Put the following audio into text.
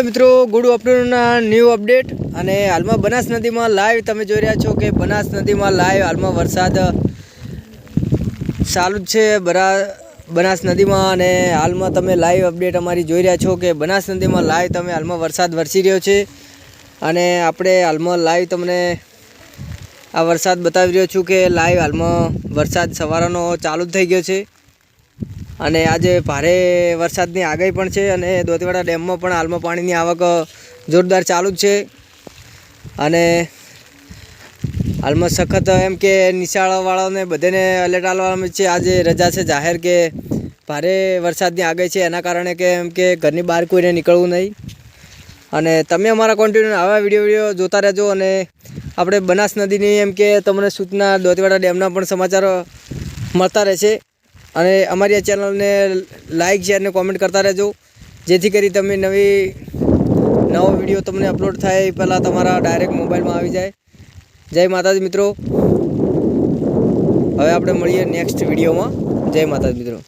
મિત્રો, good આફ્ટરનૂનના new update. અને હાલમાં બનાસ નદીમાં લાઈવ તમે જોઈ રહ્યા છો કે બનાસ નદીમાં લાઈવ હાલમાં વરસાદ ચાલુ જ છે બરા, બનાસ નદીમાં. અને હાલમાં તમે લાઈવ અપડેટ અમારી જોઈ રહ્યા છો કે બનાસ નદીમાં લાઈવ તમે હાલમાં વરસાદ વરસી રહ્યો છે. અને આપણે હાલમાં લાઈવ તમને આ વરસાદ બતાવી રહ્યો છું કે લાઈવ હાલમાં વરસાદ સવારનો ચાલુ જ થઈ ગયો છે. અને આજે ભારે વરસાદની આગાહી પણ છે અને દોતીવાડા ડેમમાં પણ હાલમાં પાણીની આવક જોરદાર ચાલુ જ છે. અને હાલમાં સખત એમ કે નિશાળવાળાને બધાને એલર્ટ આલવામાં છે. આજે રજા છે જાહેર કે ભારે વરસાદની આગાહી છે. એના કારણે કે એમ કે ઘરની બહાર કોઈને નીકળવું નહીં. અને તમે અમારા કોન્ટિન્યુ આવા વીડિયો વીડિયો જોતા રહેજો અને આપણે બનાસ નદીની એમ કે તમને સૂચના દોતીવાડા ડેમના પણ સમાચારો મળતા રહેશે. અને અમારી આ ચેનલને લાઇક શેર અને કોમેન્ટ કરતા રહેજો. જેથી કરી તમે નવી, નવો વીડિયો તમને અપલોડ થાય એ પહેલાં તમારા ડાયરેક્ટ મોબાઈલમાં આવી જાય. જય માતાજી મિત્રો. હવે આપણે મળીએ નેક્સ્ટ વિડીયોમાં. જય માતાજી મિત્રો.